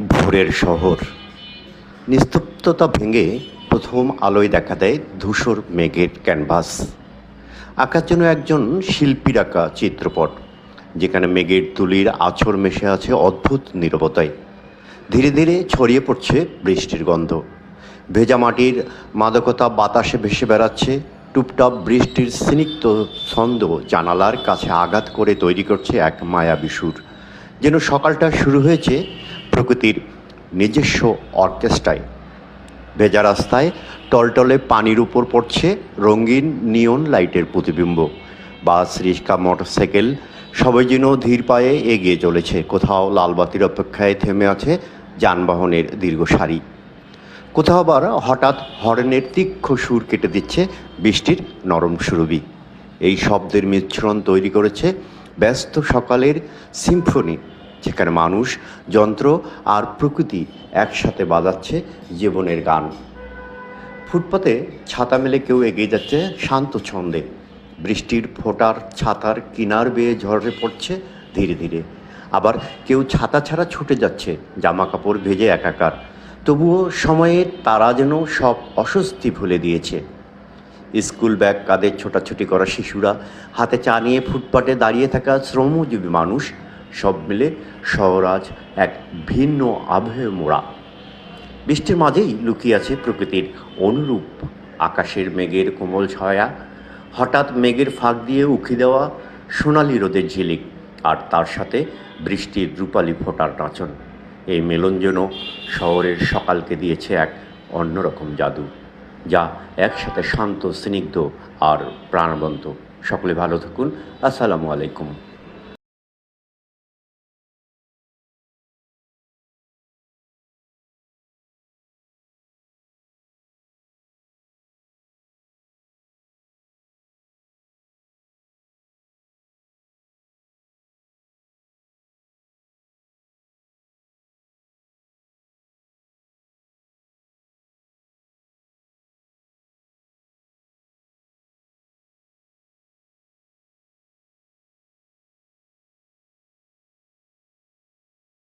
ভোরের শহর। নিস্তব্ধতা ভেঙে প্রথম আলোয় দেখা দেয় ধূসর মেঘের ক্যানভাস। আঁকার জন্য একজন শিল্পীর আঁকা চিত্রপট, যেখানে মেঘের তুলির আছর মেশে আছে অদ্ভুত নীরবতায়। ধীরে ধীরে ছড়িয়ে পড়ছে বৃষ্টির গন্ধ। ভেজা মাটির মাদকতা বাতাসে ভেসে বেড়াচ্ছে। টুপটাপ বৃষ্টির স্নিগ্ধ ছন্দ জানালার কাছে আঘাত করে তৈরি করছে এক মায়াবী সুর। যেন সকালটা শুরু হয়েছে প্রকৃতির নিজস্ব অর্কেস্ট্রায়। ভেজা রাস্তায় টলটলে পানির উপর পড়ছে রঙিন নিয়ন লাইটের প্রতিবিম্ব। বাস, রিক্সা, মোটরসাইকেল সবাই যেন ধীর পায়ে এগিয়ে চলেছে। কোথাও লালবাতির অপেক্ষায় থেমে আছে যানবাহনের দীর্ঘ সারি। কোথাও আবার হঠাৎ হর্নের তীক্ষ্ণ সুর কেটে দিচ্ছে বৃষ্টির নরম সুরভি। এই শব্দের মিশ্রণ তৈরি করেছে ব্যস্ত সকালের সিম্ফনি যেখানে মানুষ, যন্ত্র আর প্রকৃতি একসাথে বাজাচ্ছে জীবনের গান। ফুটপাতে ছাতা মেলে কেউ এগিয়ে যাচ্ছে শান্ত ছন্দে। বৃষ্টির ফোঁটার ছাতার কিনার বেয়ে ঝরে পড়ছে ধীরে ধীরে। আবার কেউ ছাতা ছাড়া ছুটে যাচ্ছে জামা কাপড় ভেজে একাকার। তবুও সময়ে তারা যেন সব অস্বস্তি ভুলে দিয়েছে। স্কুল ব্যাগ কাঁধে ছোটাছুটি করা শিশুরা, হাতে চা নিয়ে ফুটপাতে দাঁড়িয়ে থাকা শ্রমজীবী মানুষ সব মিলে শহরাজ এক ভিন্ন আবহে মোড়া। বৃষ্টির মাঝেই লুকিয়ে আছে প্রকৃতির অনুরূপ। আকাশের মেঘের কোমল ছায়া, হঠাৎ মেঘের ফাঁক দিয়ে উকি দেওয়া সোনালি রোদের ঝিলিক, আর তার সাথে বৃষ্টির রূপালি ফোটার নাচন। এই মেলন যেন শহরের সকালকে দিয়েছে এক অন্যরকম জাদু, যা একসাথে শান্ত, স্নিগ্ধ আর প্রাণবন্ত। সকলে ভালো থাকুন। আসসালামু আলাইকুম।